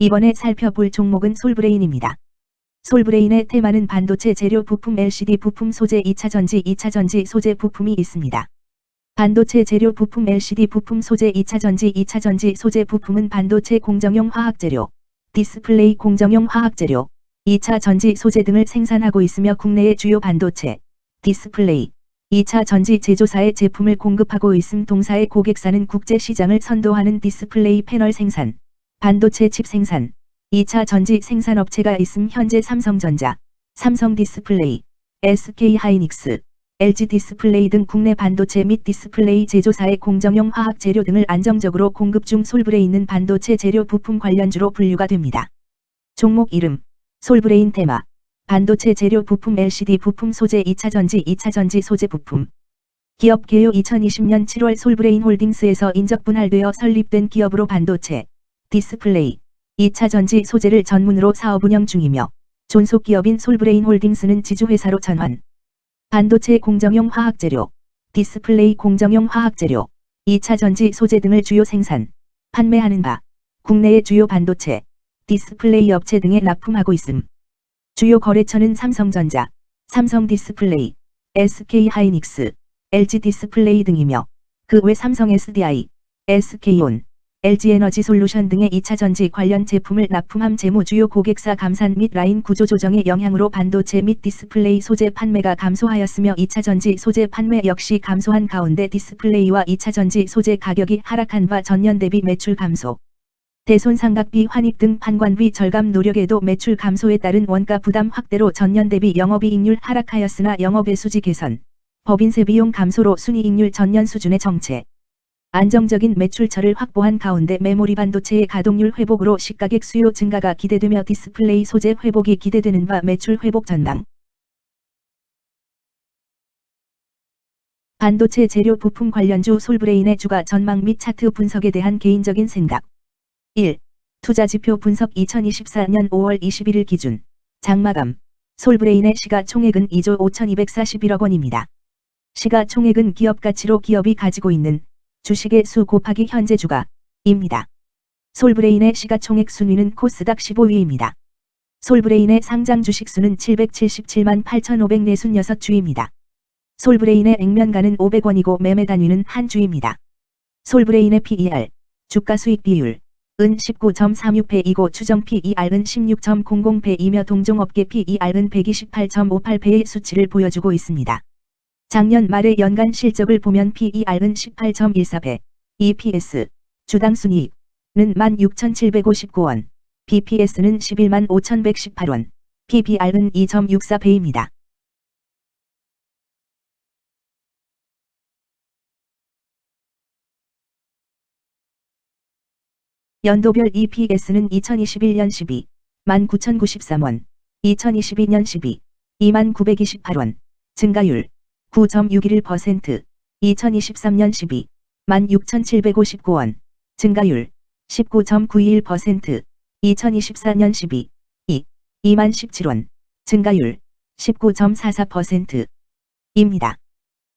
이번에 살펴볼 종목은 솔브레인입니다. 솔브레인의 테마는 반도체 재료 부품 LCD 부품 소재 2차 전지 2차 전지 소재 부품이 있습니다. 반도체 재료 부품 LCD 부품 소재 2차 전지 2차 전지 소재 부품은 반도체 공정용 화학재료, 디스플레이 공정용 화학재료, 2차 전지 소재 등을 생산하고 있으며 국내의 주요 반도체, 디스플레이, 2차 전지 제조사의 제품을 공급하고 있음 동사의 고객사는 국제 시장을 선도하는 디스플레이 패널 생산, 반도체 칩 생산, 2차 전지 생산업체가 있음 현재 삼성전자, 삼성 디스플레이, SK 하이닉스, LG 디스플레이 등 국내 반도체 및 디스플레이 제조사의 공정용 화학 재료 등을 안정적으로 공급 중 솔브레 있는 반도체 재료 부품 관련주로 분류가 됩니다. 종목 이름 솔브레인 테마 반도체 재료 부품 LCD 부품 소재 2차 전지 2차 전지 소재 부품 기업 개요 2020년 7월 솔브레인 홀딩스에서 인적 분할되어 설립된 기업으로 반도체, 디스플레이, 2차 전지 소재를 전문으로 사업 운영 중이며 존속 기업인 솔브레인 홀딩스는 지주회사로 전환. 반도체 공정용 화학재료, 디스플레이 공정용 화학재료, 2차 전지 소재 등을 주요 생산, 판매하는 바, 국내의 주요 반도체, 디스플레이 업체 등에 납품하고 있음. 주요 거래처는 삼성전자, 삼성 디스플레이, SK 하이닉스, LG 디스플레이 등이며 그 외 삼성 SDI, SK온, LG에너지 솔루션 등의 2차 전지 관련 제품을 납품함 재무 주요 고객사 감산 및 라인 구조 조정의 영향으로 반도체 및 디스플레이 소재 판매가 감소하였으며 2차 전지 소재 판매 역시 감소한 가운데 디스플레이와 2차 전지 소재 가격이 하락한 바 전년 대비 매출 감소. 대손 상각비 환입 등 판관비 절감 노력에도 매출 감소에 따른 원가 부담 확대로 전년 대비 영업이익률 하락하였으나 영업외수지 개선, 법인세 비용 감소로 순이익률 전년 수준의 정체. 안정적인 매출처를 확보한 가운데 메모리 반도체의 가동률 회복으로 시가격 수요 증가가 기대되며 디스플레이 소재 회복이 기대되는 바 매출 회복 전당. 반도체 재료 부품 관련주 솔브레인의 주가 전망 및 차트 분석에 대한 개인적인 생각. 1. 투자지표 분석 2024년 5월 21일 기준 장마감 솔브레인의 시가총액은 2조 5241억 원입니다. 시가총액은 기업가치로 기업이 가지고 있는 주식의 수 곱하기 현재 주가입니다. 솔브레인의 시가총액 순위는 코스닥 15위입니다. 솔브레인의 상장 주식 수는 777만 8,546주입니다. 솔브레인의 액면가는 500원이고 매매 단위는 한 주입니다. 솔브레인의 PER, 주가 수익 비율, 은 19.36배이고 추정 PER은 16.00배이며 동종업계 PER은 128.58배의 수치를 보여주고 있습니다. 작년 말의 연간 실적을 보면 PER은 18.14배, EPS, 주당 순이익은 16,759원, BPS는 11만 5,118원, PBR은 2.64배입니다. 연도별 EPS는 2021년 12, 19,093원, 2022년 12, 2928원, 증가율 9.61%, 2023년 12, 16,759원, 증가율 19.91%, 2024년 12, 2, 2만17원, 증가율 19.44%입니다.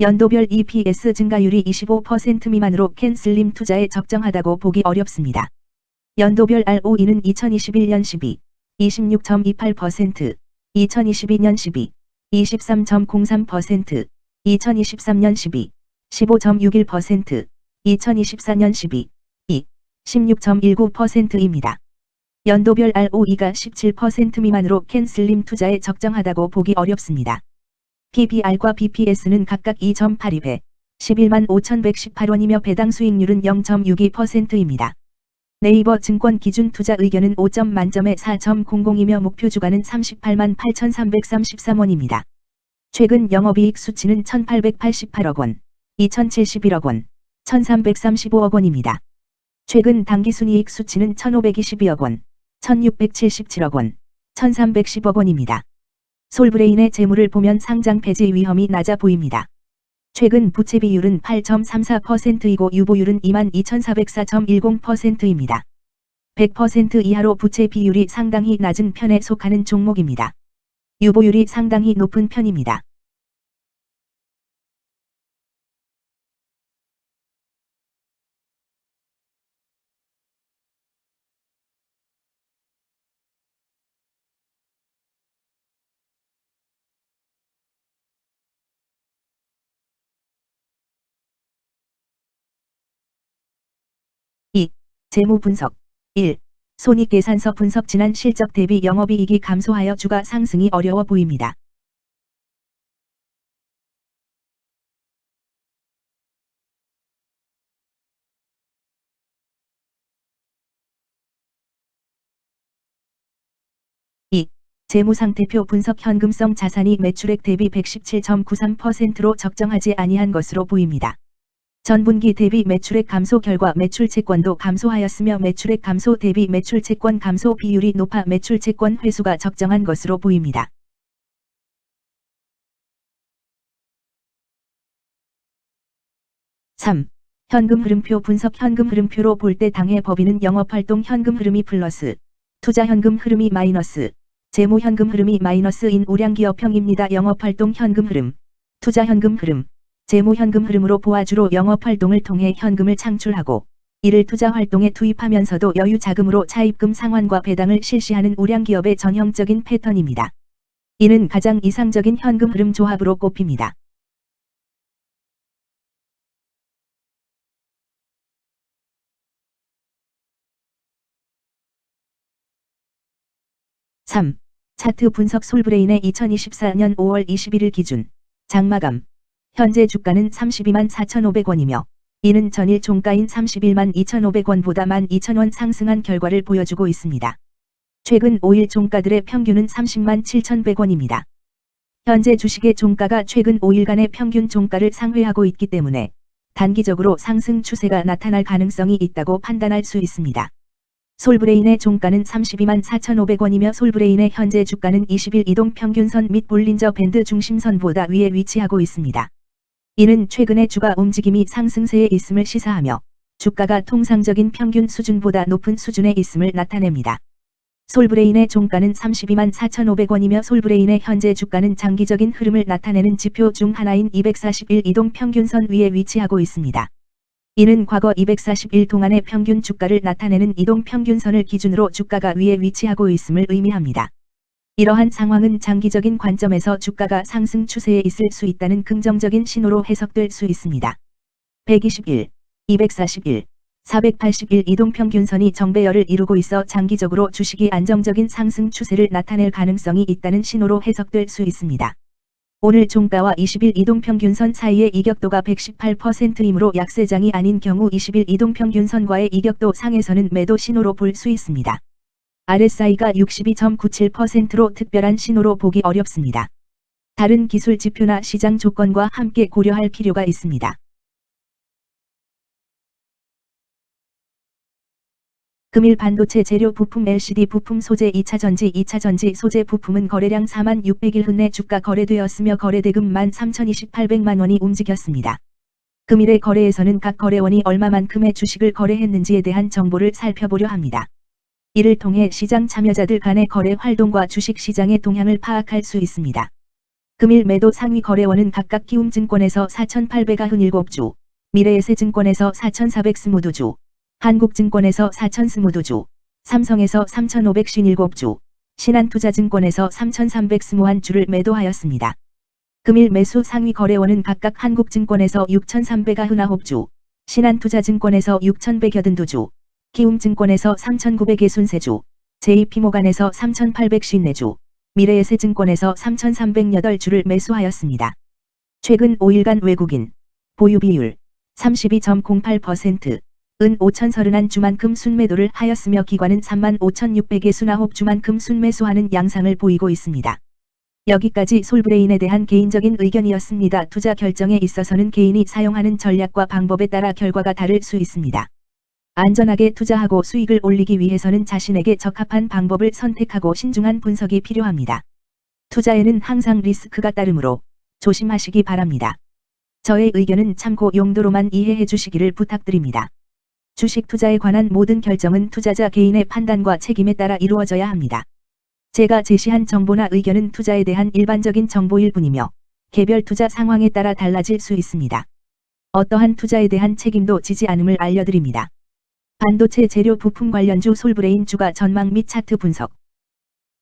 연도별 EPS 증가율이 25% 미만으로 캔슬림 투자에 적정하다고 보기 어렵습니다. 연도별 ROE는 2021년 12, 26.28%, 2022년 12, 23.03%, 2023년 12, 15.61%, 2024년 12, 2, 16.19%입니다. 연도별 ROE가 17% 미만으로 캔슬림 투자에 적정하다고 보기 어렵습니다. PBR과 BPS는 각각 2.82배, 11만 5,118원이며 배당 수익률은 0.62%입니다. 네이버 증권 기준 투자 의견은 5점 만점에 4.00이며 목표 주가는 38만 8,333원입니다. 최근 영업이익 수치는 1,888억 원, 2,071억 원, 1,335억 원입니다. 최근 당기순이익 수치는 1,522억 원, 1,677억 원, 1,310억 원입니다. 솔브레인의 재물을 보면 상장 폐지 위험이 낮아 보입니다. 최근 부채 비율은 8.34%이고 유보율은 22,404.10%입니다. 100% 이하로 부채 비율이 상당히 낮은 편에 속하는 종목입니다. 유보율이 상당히 높은 편입니다. 재무 분석 1. 손익계산서 분석 지난 실적 대비 영업이익이 감소하여 주가 상승이 어려워 보입니다. 재무상태표 분석 현금성 자산이 매출액 대비 117.93%로 적정하지 아니한 것으로 보입니다. 전분기 대비 매출액 감소 결과 매출 채권도 감소하였으며 매출액 감소 대비 매출 채권 감소 비율이 높아 매출 채권 회수가 적정한 것으로 보입니다. (3) 현금 흐름표 분석 현금 흐름표로 볼 때 당해 법인은 영업활동 현금 흐름이 플러스, 투자 현금 흐름이 마이너스, 재무 현금 흐름이 마이너스인 우량기업형입니다. 영업활동 현금 흐름, 투자 현금 흐름, 재무 현금 흐름으로 보아주로 영업 활동을 통해 현금을 창출하고 이를 투자 활동에 투입하면서도 여유 자금으로 차입금 상환과 배당을 실시하는 우량 기업의 전형적인 패턴입니다. 이는 가장 이상적인 현금 흐름 조합으로 꼽힙니다. (3) 차트 분석 솔브레인의 2024년 5월 21일 기준 장마감 현재 주가는 32만 4,500원이며 이는 전일 종가인 31만 2,500원보다 12,000원 상승한 결과를 보여주고 있습니다. 최근 5일 종가들의 평균은 30만 7,100원입니다. 현재 주식의 종가가 최근 5일간의 평균 종가를 상회하고 있기 때문에 단기적으로 상승 추세가 나타날 가능성이 있다고 판단할 수 있습니다. 솔브레인의 종가는 32만 4,500원이며 솔브레인의 현재 주가는 20일 이동 평균선 및 볼린저 밴드 중심선보다 위에 위치하고 있습니다. 이는 최근의 주가 움직임이 상승세에 있음을 시사하며 주가가 통상적인 평균 수준보다 높은 수준에 있음을 나타냅니다. 솔브레인의 종가는 32만 4,500원이며 솔브레인의 현재 주가는 장기적인 흐름을 나타내는 지표 중 하나인 241 이동 평균선 위에 위치하고 있습니다. 이는 과거 241 동안의 평균 주가를 나타내는 이동 평균선을 기준으로 주가가 위에 위치하고 있음을 의미합니다. 이러한 상황은 장기적인 관점에서 주가가 상승 추세에 있을 수 있다는 긍정적인 신호로 해석될 수 있습니다. 121, 241, 481 이동평균선이 정배열을 이루고 있어 장기적으로 주식이 안정적인 상승 추세를 나타낼 가능성이 있다는 신호로 해석될 수 있습니다. 오늘 종가와 20일 이동평균선 사이의 이격도가 118%이므로 약세장이 아닌 경우 20일 이동평균선과의 이격도 상에서는 매도 신호로 볼 수 있습니다. RSI가 62.97%로 특별한 신호로 보기 어렵습니다. 다른 기술 지표나 시장 조건과 함께 고려할 필요가 있습니다. 금일 반도체 재료 부품 LCD 부품 소재 2차 전지 2차 전지 소재 부품은 거래량 4만 600일 흔내 주가 거래되었으며 거래대금 1만 3,228백만 원이 움직였습니다. 금일의 거래에서는 각 거래원이 얼마만큼의 주식을 거래했는지에 대한 정보를 살펴보려 합니다. 이를 통해 시장 참여자들 간의 거래 활동과 주식 시장의 동향을 파악할 수 있습니다. 금일 매도 상위 거래원은 각각 키움증권에서 4,897주, 미래에셋증권에서 4,422주, 한국증권에서 4,022주, 삼성에서 3,557주, 신한투자증권에서 3,321주를 매도하였습니다. 금일 매수 상위 거래원은 각각 한국증권에서 6,399주, 신한투자증권에서 6,182주, 키움증권에서 3,963주, JP모간에서 3,854주, 미래에셋증권에서 3,308주를 매수하였습니다. 최근 5일간 외국인 보유 비율 32.08%, 은 5,031주만큼 순매도를 하였으며 기관은 35,600의 순화홉주만큼 순매수하는 양상을 보이고 있습니다. 여기까지 솔브레인에 대한 개인적인 의견이었습니다. 투자 결정에 있어서는 개인이 사용하는 전략과 방법에 따라 결과가 다를 수 있습니다. 안전하게 투자하고 수익을 올리기 위해서는 자신에게 적합한 방법을 선택하고 신중한 분석이 필요합니다. 투자에는 항상 리스크가 따르므로 조심하시기 바랍니다. 저의 의견은 참고 용도로만 이해해 주시기를 부탁드립니다. 주식 투자에 관한 모든 결정은 투자자 개인의 판단과 책임에 따라 이루어져야 합니다. 제가 제시한 정보나 의견은 투자에 대한 일반적인 정보일 뿐이며 개별 투자 상황에 따라 달라질 수 있습니다. 어떠한 투자에 대한 책임도 지지 않음을 알려드립니다. 반도체 재료 부품 관련주 솔브레인 주가 전망 및 차트 분석